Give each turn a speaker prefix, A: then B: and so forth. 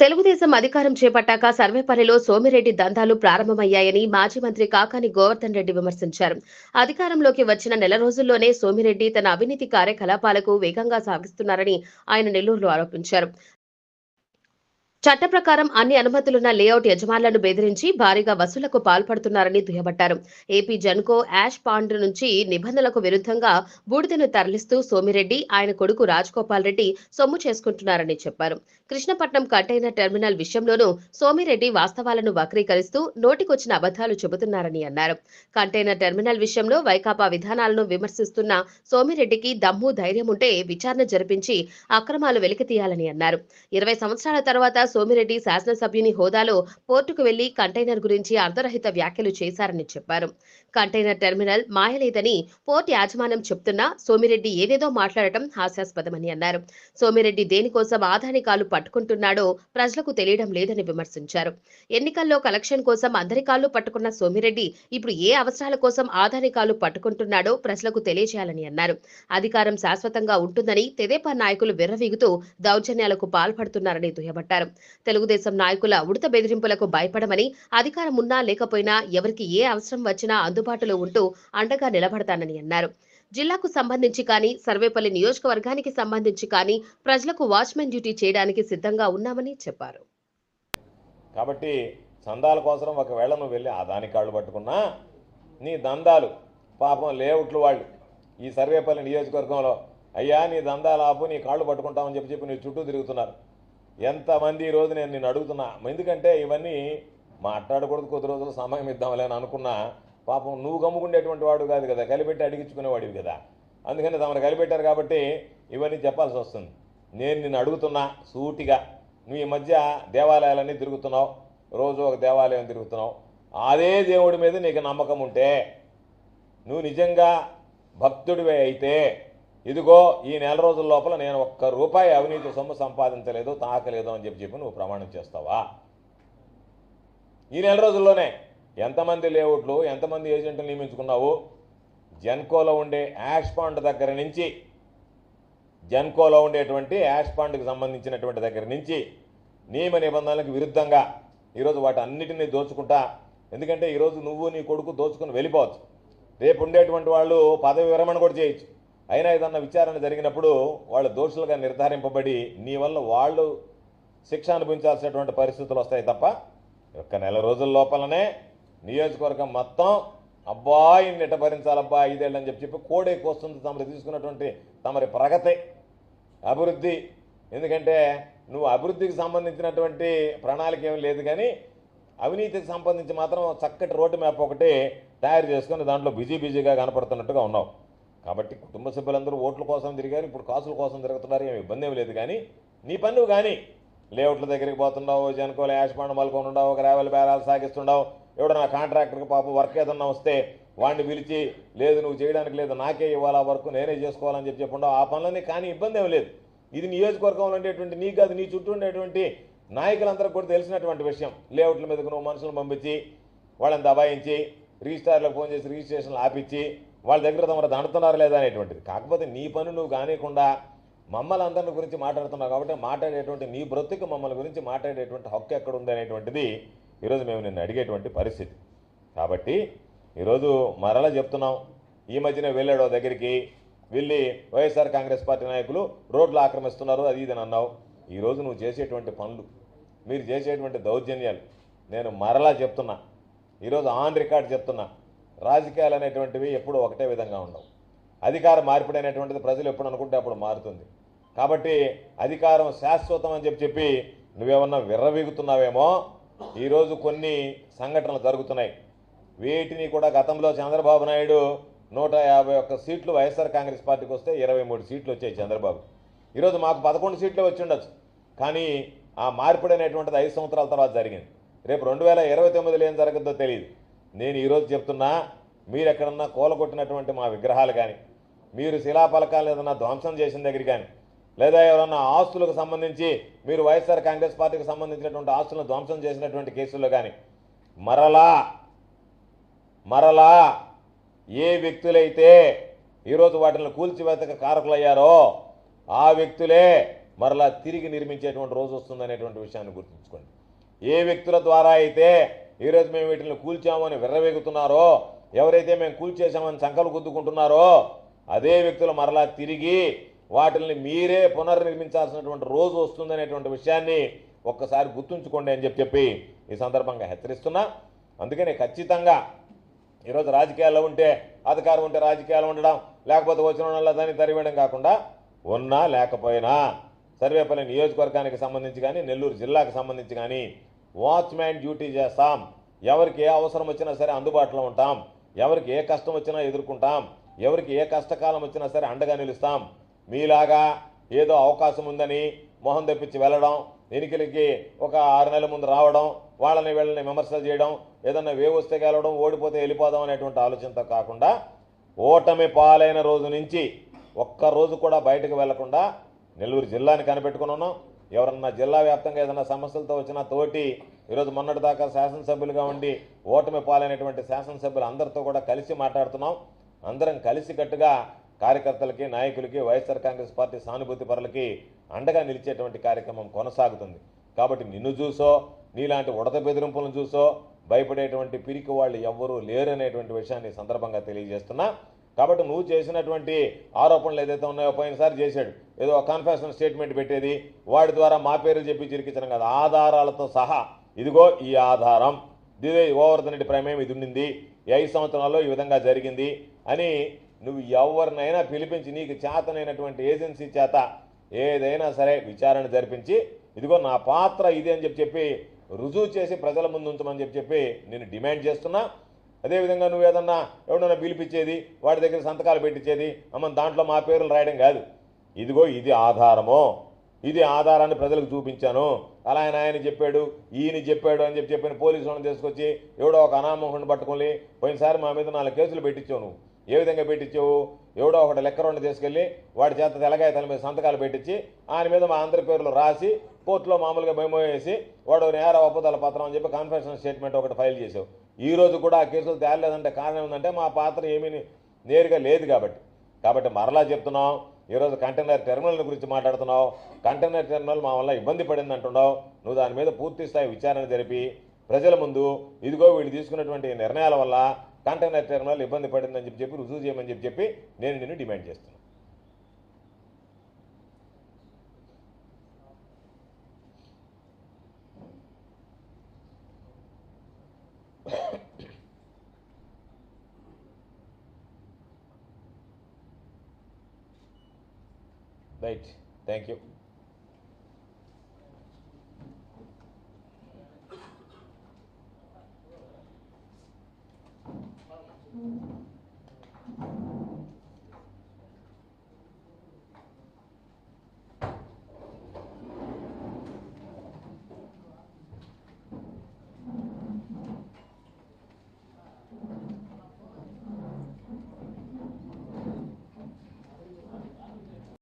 A: తెలుగుదేశం అధికారం చేపట్టాక సర్వేపల్లిలో సోమిరెడ్డి దందాలు ప్రారంభమయ్యాయని మాజీ మంత్రి కాకాని గోవర్ధన్ రెడ్డి విమర్శించారు. అధికారంలోకి వచ్చిన నెల రోజుల్లోనే సోమిరెడ్డి తన అవినీతి కార్యకలాపాలకు వేగంగా సాగిస్తున్నారని ఆయన నెల్లూరులో ఆరోపించారు. చట్ట ప్రకారం అన్ని అనుమతులున్న లేఅవుట్ యజమానులను బెదిరించి భారీగా వసూలకు పాల్పడుతున్నారని దుయ్యబట్టారు. ఏపీ జన్కో యాష్ పాండ్ నుంచి నిబంధనలకు విరుద్ధంగా బూడిదను తరలిస్తూ సోమిరెడ్డి ఆయన కొడుకు రాజగోపాల్ రెడ్డి సొమ్ము చేసుకుంటున్నారని చెప్పారు. కృష్ణపట్నం కంటైనర్ టెర్మినల్ విషయంలోనూ సోమిరెడ్డి వాస్తవాలను వక్రీకరిస్తూ నోటికొచ్చిన అబద్ధాలు చెబుతున్నారని అన్నారు. కంటైనర్ టెర్మినల్ విషయంలో వైకాపా విధానాలను విమర్శిస్తున్న సోమిరెడ్డికి దమ్ము ధైర్యం ఉంటే విచారణ జరిపించి అక్రమాలు వెలికితీయాలని అన్నారు. ఇరవై సంవత్సరాల తర్వాత సోమిరెడ్డి శాసనసభ్యుని హోదాలో పోర్టుకు వెళ్ళి కంటైనర్ గురించి అర్ధరహిత వ్యాఖ్యలు చేశారని చెప్పారు. కంటైనర్ టెర్మినల్ మాయలేదని పోర్టు యాజమాన్యం చెప్తున్నా సోమిరెడ్డి ఏదేదో మాట్లాడటం హాస్యాస్పదమని అన్నారు. సోమిరెడ్డి దేనికోసం ఆదాని కాలు పట్టుకుంటున్నాడో ప్రజలకు తెలియడం లేదని విమర్శించారు. ఎన్నికల్లో కలెక్షన్ కోసం అందరి కాళ్ళు పట్టుకున్న సోమిరెడ్డి ఇప్పుడు ఏ అవసరాల కోసం ఆదాని కాలు పట్టుకుంటున్నాడో ప్రజలకు తెలియజేయాలని అన్నారు. అధికారం శాశ్వతంగా ఉంటుందని తెదేపా నాయకులు విర్రవీగుతూ దౌర్జన్యాలకు పాల్పడుతున్నారని దుయ్యబట్టారు. తెలుగుదేశం నాయకుల ఉడత బెదిరింపులకు భయపడమని అధికారం ఉన్నా లేకపోయినా ఎవరికి ఏ అవసరం వచ్చినా అందుబాటులో ఉంటూ అండగా నిలబడతానని అన్నారు. జిల్లాకు సంబంధించి కానీ సర్వేపల్లి నియోజకవర్గానికి సంబంధించి కానీ ప్రజలకు వాచ్మెన్ డ్యూటీ చేయడానికి సిద్ధంగా ఉన్నామని చెప్పారు.
B: కాబట్టి చందాల కోసం ఒకవేళ నువ్వు వెళ్ళి ఆ అదాని కాళ్ళు పట్టుకున్నా నీ దందాలు పాపం లేఅవుట్లు వాళ్ళు. ఈ సర్వేపల్లి నియోజకవర్గంలో అయ్యా నీ దందాలు ఆపు నీ కాళ్ళు పట్టుకుంటామని చెప్పి చెప్పి నీ చుట్టూ తిరుగుతున్నారు. ఎంతమంది ఈ రోజు నేను నిన్ను అడుగుతున్నా? ఎందుకంటే ఇవన్నీ మాట్లాడకూడదు కొద్ది రోజులు సమయం ఇద్దాంలే అని అనుకున్నా. పాపం నువ్వు గమ్ముకుండేటువంటి వాడు కాదు కదా కలిపెట్టి అడిగించుకునేవాడివి కదా. అందుకని తమరు కలిపెట్టారు కాబట్టి ఇవన్నీ చెప్పాల్సి వస్తుంది. నేను నిన్ను అడుగుతున్నా సూటిగా. నువ్వు ఈ మధ్య దేవాలయాలన్నీ తిరుగుతున్నావు రోజు ఒక దేవాలయం తిరుగుతున్నావు. అదే దేవుడి మీద నీకు నమ్మకం ఉంటే నువ్వు నిజంగా భక్తుడివే అయితే ఇదిగో ఈ నెల రోజుల లోపల నేను ఒక్క రూపాయి అవినీతి సొమ్ము సంపాదించలేదు తాకలేదు అని చెప్పి చెప్పి నువ్వు ప్రమాణం చేస్తావా? ఈ నెల రోజుల్లోనే ఎంతమంది లేఅవుట్లు ఎంతమంది ఏజెంట్లు నియమించుకున్నావు? జెన్కోలో ఉండే యాష్ పాండ్ దగ్గర నుంచి జెన్కోలో ఉండేటువంటి యాష్ పాండ్కి సంబంధించినటువంటి దగ్గర నుంచి నియమ నిబంధనలకు విరుద్ధంగా ఈరోజు వాటి అన్నిటినీ దోచుకుంటా. ఎందుకంటే ఈరోజు నువ్వు నీ కొడుకు దోచుకుని వెళ్ళిపోవచ్చు. రేపు ఉండేటువంటి వాళ్ళు పదవి విరమణ కూడా చేయొచ్చు. అయినా ఏదన్నా విచారణ జరిగినప్పుడు వాళ్ళు దోషులుగా నిర్ధారింపబడి నీ వల్ల వాళ్ళు శిక్ష అనుభవించాల్సినటువంటి పరిస్థితులు వస్తాయి తప్ప ఒక్క నెల రోజుల లోపలనే నియోజకవర్గం మొత్తం అబ్బాయి నిట భరించాలబ్బా ఐదేళ్ళని చెప్పి చెప్పి కోడే కోస్తుంది తమరు తీసుకున్నటువంటి తమరి ప్రగతి. అభివృద్ధి. ఎందుకంటే నువ్వు అభివృద్ధికి సంబంధించినటువంటి ప్రణాళిక ఏమి లేదు కానీ అవినీతికి సంబంధించి మాత్రం చక్కటి రోడ్డు మ్యాప్ ఒకటి తయారు చేసుకొని దాంట్లో బిజీ బిజీగా కనపడుతున్నట్టుగా ఉన్నావు. కాబట్టి కుటుంబ సభ్యులందరూ ఓట్ల కోసం తిరిగారు ఇప్పుడు కాసుల కోసం తిరుగుతున్నారు ఏమి ఇబ్బంది ఏమి లేదు. కానీ నీ పన్ను కానీ లేఅవుట్ల దగ్గరికి పోతున్నావు యాష్ పండు మలుకొని ఉండవు ఒక రేవల బేరాలు సాగిస్తుండవు ఎవడన్నా కాంట్రాక్టర్కి పాపం వర్క్ ఏదన్నా వస్తే వాడిని పిలిచి లేదు నువ్వు చేయడానికి లేదు నాకే ఇవ్వాలి ఆ వర్క్ నేనే చేసుకోవాలని చెప్పి చెప్పుండవు. ఆ పనులని కానీ ఇబ్బంది ఏమి లేదు. ఇది నియోజకవర్గంలో ఉండేటువంటి నీకు కాదు నీ చుట్టూ ఉండేటువంటి నాయకులందరికీ కూడా తెలిసినటువంటి విషయం. లేఅవుట్ల మీదకు నువ్వు మనుషులను పంపించి వాళ్ళని దబాయించి రిజిస్టార్లకు ఫోన్ చేసి రిజిస్ట్రేషన్లు ఆపించి వాళ్ళ దగ్గర తమరు దండుతున్నారు లేదా అనేటువంటిది. కాకపోతే నీ పని నువ్వు కానియకుండా మమ్మల్ని అందరిని గురించి మాట్లాడుతున్నావు కాబట్టి మాట్లాడేటువంటి నీ బ్రతుకు మమ్మల్ని గురించి మాట్లాడేటువంటి హక్కు ఎక్కడ ఉంది అనేటువంటిది ఈరోజు మేము నిన్ను అడిగేటువంటి పరిస్థితి. కాబట్టి ఈరోజు మరలా చెప్తున్నాం ఈ మధ్యనే వెళ్ళాడు దగ్గరికి వెళ్ళి వైఎస్ఆర్ కాంగ్రెస్ పార్టీ నాయకులు రోడ్లు ఆక్రమిస్తున్నారు అది ఇది అన్నావు. ఈరోజు నువ్వు చేసేటువంటి పనులు మీరు చేసేటువంటి దౌర్జన్యాలు నేను మరలా చెప్తున్నా. ఈరోజు ఆన్ రికార్డ్ చెప్తున్నా. రాజకీయాలు అనేటువంటివి ఎప్పుడూ ఒకటే విధంగా ఉండవు. అధికార మార్పిడి అనేటువంటిది ప్రజలు ఎప్పుడు అనుకుంటే అప్పుడు మారుతుంది. కాబట్టి అధికారం శాశ్వతం అని చెప్పి చెప్పి నువ్వేమన్నా విర్రవీగుతున్నావేమో? ఈరోజు కొన్ని సంఘటనలు జరుగుతున్నాయి. వీటిని కూడా గతంలో చంద్రబాబు నాయుడు నూట యాభై ఒక్క సీట్లు వైఎస్ఆర్ కాంగ్రెస్ పార్టీకి వస్తే ఇరవై మూడు సీట్లు వచ్చాయి చంద్రబాబు. ఈరోజు మాకు పదకొండు సీట్లే వచ్చి ఉండొచ్చు. కానీ ఆ మార్పిడి అనేటువంటిది ఐదు సంవత్సరాల తర్వాత జరిగింది. రేపు రెండు వేల ఇరవై తొమ్మిదిలో ఏం జరగద్దో తెలియదు నేను ఈరోజు చెప్తున్నా మీరు ఎక్కడన్నా కూలగొట్టినటువంటి మా విగ్రహాలు కానీ మీరు శిలాఫలకాలు ఏదన్నా ధ్వంసం చేసిన దగ్గర కానీ లేదా ఎవరన్నా ఆస్తులకు సంబంధించి మీరు వైఎస్ఆర్ కాంగ్రెస్ పార్టీకి సంబంధించినటువంటి ఆస్తులను ధ్వంసం చేసినటువంటి కేసుల్లో కానీ మరలా మరలా ఏ వ్యక్తులైతే ఈరోజు వాటిని కూల్చివేతకు కారకులయ్యారో ఆ వ్యక్తులే మరలా తిరిగి నిర్మించేటువంటి రోజు వస్తుందనేటువంటి విషయాన్ని గుర్తుంచుకోండి. ఏ వ్యక్తుల ద్వారా అయితే ఈరోజు మేము వీటిని కూల్చామని విర్రవేగుతున్నారో ఎవరైతే మేము కూల్చేశామని సంకలు గుద్దుకుంటున్నారో అదే వ్యక్తులు మరలా తిరిగి వాటిని మీరే పునర్నిర్మించాల్సినటువంటి రోజు వస్తుందనేటువంటి విషయాన్ని ఒక్కసారి గుర్తుంచుకోండి అని చెప్పి చెప్పి ఈ సందర్భంగా హెచ్చరిస్తున్నా. అందుకని ఖచ్చితంగా ఈరోజు రాజకీయాల్లో ఉంటే అధికారం ఉంటే రాజకీయాలు ఉండడం లేకపోతే వచ్చిన వాళ్ళ దాన్ని తరివేయడం కాకుండా ఉన్నా లేకపోయినా సర్వేపల్లి నియోజకవర్గానికి సంబంధించి కానీ నెల్లూరు జిల్లాకు సంబంధించి కానీ వాచ్మ్యాన్ డ్యూటీ చేస్తాం. ఎవరికి ఏ అవసరం వచ్చినా సరే అందుబాటులో ఉంటాం. ఎవరికి ఏ కష్టం వచ్చినా ఎదుర్కొంటాం. ఎవరికి ఏ కష్టకాలం వచ్చినా సరే అండగా నిలుస్తాం. మీలాగా ఏదో అవకాశం ఉందని మొహం తెప్పించి వెళ్ళడం ఎన్నికలకి ఒక ఆరు నెలల ముందు రావడం వాళ్ళని వీళ్ళని విమర్శలు చేయడం ఏదన్నా వేవ్ వస్తే గెలవడం ఓడిపోతే వెళ్ళిపోదాం అనేటువంటి ఆలోచనతో కాకుండా ఓటమి పాలైన రోజు నుంచి ఒక్క రోజు కూడా బయటకు వెళ్ళకుండా నెల్లూరు జిల్లాని కనిపెట్టుకుని ఉన్నాం. ఎవరన్నా జిల్లా వ్యాప్తంగా ఏదైనా సమస్యలతో వచ్చినా తోటి ఈరోజు మొన్నటి దాకా శాసనసభ్యులుగా ఉండి ఓటమి పాలైనటువంటి శాసనసభ్యులు అందరితో కూడా కలిసి మాట్లాడుతున్నాం. అందరం కలిసికట్టుగా కార్యకర్తలకి నాయకులకి వైఎస్ఆర్ కాంగ్రెస్ పార్టీ సానుభూతి పరులకి అండగా నిలిచేటువంటి కార్యక్రమం కొనసాగుతుంది. కాబట్టి నిన్ను చూసో నీలాంటి ఉడత బెదిరింపులను చూసో భయపడేటువంటి పిరికి వాళ్ళు ఎవ్వరూ లేరు అనేటువంటి విషయాన్ని సందర్భంగా తెలియజేస్తున్నా. కాబట్టి నువ్వు చేసినటువంటి ఆరోపణలు ఏదైతే ఉన్నాయో పోయినసారి చేశాడు. ఏదో కన్ఫెషన్ స్టేట్మెంట్ పెట్టేది. వాడి ద్వారా మా పేర్లు చెప్పి చిరికించడం కాదు. ఆధారాలతో సహా. ఇదిగో ఈ ఆధారం. ఇదే ఓవర్ధనటి ప్రమేయం ఇది ఉండింది. ఐదు సంవత్సరాల్లో ఈ విధంగా జరిగింది అని నువ్వు ఎవరినైనా పిలిపించి నీకు చేతనైనటువంటి ఏజెన్సీ చేత ఏదైనా సరే విచారణ జరిపించి ఇదిగో నా పాత్ర ఇది అని చెప్పి చెప్పి రుజువు చేసి ప్రజల ముందు ఉంచమని చెప్పి చెప్పి నేను డిమాండ్ చేస్తున్నా. అదేవిధంగా నువ్వు ఏదన్నా ఎవడన్నా పిలిపించేది వాడి దగ్గర సంతకాలు పెట్టించేది అమ్మ దాంట్లో మా పేర్లు రాయడం కాదు. ఇదిగో ఇది ఆధారము. ఇది ఆధారాన్ని ప్రజలకు చూపించాను. అలా ఆయన ఆయన చెప్పాడు ఈయన చెప్పాడు అని చెప్పి చెప్పిన పోలీసు వాళ్ళని తీసుకొచ్చి ఎవడో ఒక అనామోహుని పట్టుకొని పోయినసారి మా మీద నాలుగు కేసులు పెట్టించావు నువ్వు. ఏ విధంగా పెట్టించావు? ఎవడో ఒకటి లెక్కరోని తీసుకెళ్ళి వాడి చేత తెలగాయతల మీద సంతకాలు పెట్టించి ఆయన మీద మా అందరి పేర్లు రాసి కోర్టులో మామూలుగా మెమో వేసి వాడు నేర ఒప్పుదల పత్రం అని చెప్పి కాన్ఫరెన్స్ స్టేట్మెంట్ ఒకటి ఫైల్ చేసావు ఈరోజు కూడా ఆ కేసులు తేలలేదంటే కారణం ఏంటంటే మా పాత్ర ఏమీ నేరుగా లేదు కాబట్టి. కాబట్టి మరలా చెప్తున్నాం ఈరోజు కంటైనర్ టెర్మినల్ గురించి మాట్లాడుతున్నావు కంటైనర్ టెర్మినల్ మా వల్ల ఇబ్బంది పడింది అంటున్నావు నువ్వు దాని మీద పూర్తి స్థాయి విచారణ జరిపి ప్రజల ముందు ఇదిగో వీళ్ళు తీసుకున్నటువంటి నిర్ణయాల వల్ల కంటైనర్ టెర్మినల్ ఇబ్బంది పడిందని చెప్పి చెప్పి రుజువు చేయమని చెప్పి చెప్పి నేను నిన్ను డిమాండ్ చేస్తున్నాను. Right.
C: Thank you.